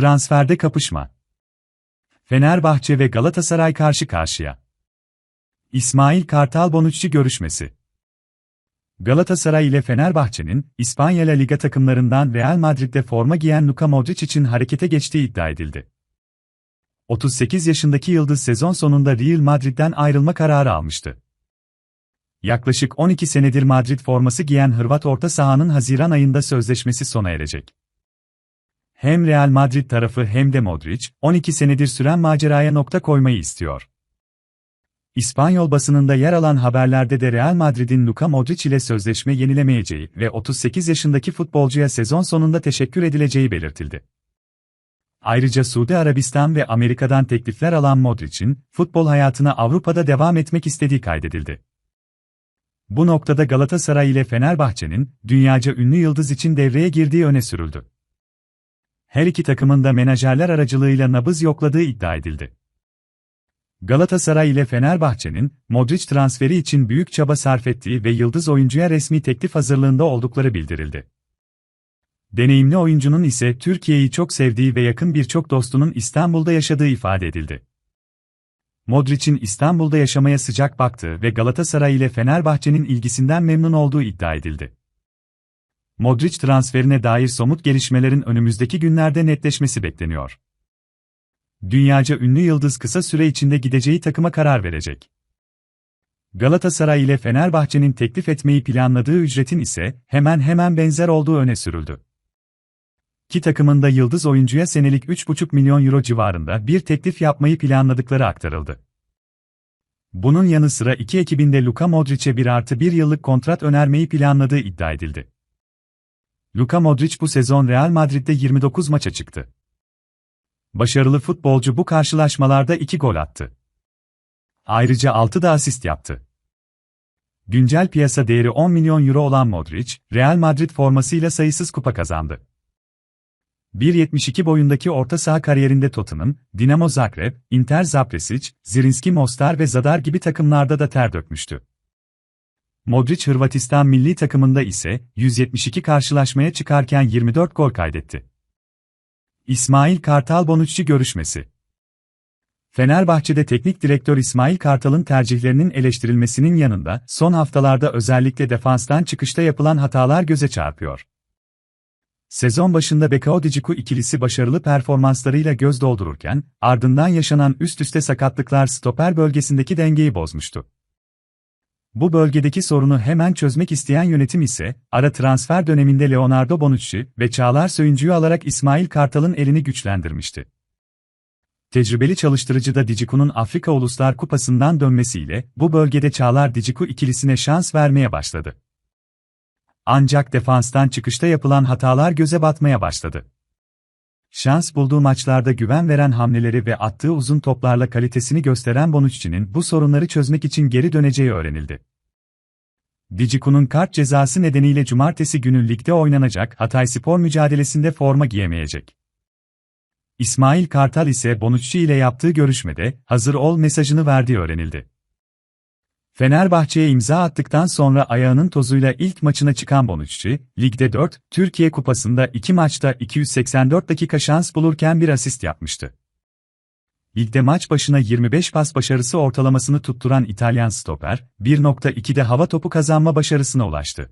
Transferde kapışma. Fenerbahçe ve Galatasaray karşı karşıya. İsmail Kartal Bonucci görüşmesi. Galatasaray ile Fenerbahçe'nin İspanya La Liga takımlarından Real Madrid'de forma giyen Luka Modric için harekete geçtiği iddia edildi. 38 yaşındaki yıldız sezon sonunda Real Madrid'den ayrılma kararı almıştı. Yaklaşık 12 senedir Madrid forması giyen Hırvat orta sahanın Haziran ayında sözleşmesi sona erecek. Hem Real Madrid tarafı hem de Modric, 12 senedir süren maceraya nokta koymayı istiyor. İspanyol basınında yer alan haberlerde de Real Madrid'in Luka Modric ile sözleşme yenilemeyeceği ve 38 yaşındaki futbolcuya sezon sonunda teşekkür edileceği belirtildi. Ayrıca Suudi Arabistan ve Amerika'dan teklifler alan Modric'in, futbol hayatına Avrupa'da devam etmek istediği kaydedildi. Bu noktada Galatasaray ile Fenerbahçe'nin, dünyaca ünlü yıldız için devreye girdiği öne sürüldü. Her iki takımın da menajerler aracılığıyla nabız yokladığı iddia edildi. Galatasaray ile Fenerbahçe'nin, Modric transferi için büyük çaba sarf ettiği ve yıldız oyuncuya resmi teklif hazırlığında oldukları bildirildi. Deneyimli oyuncunun ise Türkiye'yi çok sevdiği ve yakın birçok dostunun İstanbul'da yaşadığı ifade edildi. Modric'in İstanbul'da yaşamaya sıcak baktığı ve Galatasaray ile Fenerbahçe'nin ilgisinden memnun olduğu iddia edildi. Modric transferine dair somut gelişmelerin önümüzdeki günlerde netleşmesi bekleniyor. Dünyaca ünlü yıldız kısa süre içinde gideceği takıma karar verecek. Galatasaray ile Fenerbahçe'nin teklif etmeyi planladığı ücretin ise hemen hemen benzer olduğu öne sürüldü. İki takımın da yıldız oyuncuya senelik 3,5 milyon euro civarında bir teklif yapmayı planladıkları aktarıldı. Bunun yanı sıra iki ekibinde Luka Modric'e bir artı bir yıllık kontrat önermeyi planladığı iddia edildi. Luka Modric bu sezon Real Madrid'de 29 maça çıktı. Başarılı futbolcu bu karşılaşmalarda 2 gol attı. Ayrıca 6 da asist yaptı. Güncel piyasa değeri 10 milyon euro olan Modric, Real Madrid formasıyla sayısız kupa kazandı. 1.72 boyundaki orta saha kariyerinde Tottenham, Dinamo Zagreb, Inter Zapresic, Zrinski Mostar ve Zadar gibi takımlarda da ter dökmüştü. Modric Hırvatistan milli takımında ise 172 karşılaşmaya çıkarken 24 gol kaydetti. İsmail Kartal Bonucci görüşmesi Fenerbahçe'de teknik direktör İsmail Kartal'ın tercihlerinin eleştirilmesinin yanında son haftalarda özellikle defanstan çıkışta yapılan hatalar göze çarpıyor. Sezon başında Bekao Diciku ikilisi başarılı performanslarıyla göz doldururken, ardından yaşanan üst üste sakatlıklar stoper bölgesindeki dengeyi bozmuştu. Bu bölgedeki sorunu hemen çözmek isteyen yönetim ise, ara transfer döneminde Leonardo Bonucci ve Çağlar Söyüncü'yü alarak İsmail Kartal'ın elini güçlendirmişti. Tecrübeli çalıştırıcı da Diciku'nun Afrika Uluslar Kupası'ndan dönmesiyle, bu bölgede Çağlar Diciku ikilisine şans vermeye başladı. Ancak defanstan çıkışta yapılan hatalar göze batmaya başladı. Şans bulduğu maçlarda güven veren hamleleri ve attığı uzun toplarla kalitesini gösteren Bonucci'nin bu sorunları çözmek için geri döneceği öğrenildi. Diciku'nun kart cezası nedeniyle cumartesi günü ligde oynanacak Hatay Spor mücadelesinde forma giyemeyecek. İsmail Kartal ise Bonucci ile yaptığı görüşmede hazır ol mesajını verdiği öğrenildi. Fenerbahçe'ye imza attıktan sonra ayağının tozuyla ilk maçına çıkan Bonucci, Ligde 4, Türkiye Kupası'nda 2 maçta 284 dakika şans bulurken bir asist yapmıştı. Ligde maç başına 25 pas başarısı ortalamasını tutturan İtalyan stoper, 1.2'de hava topu kazanma başarısına ulaştı.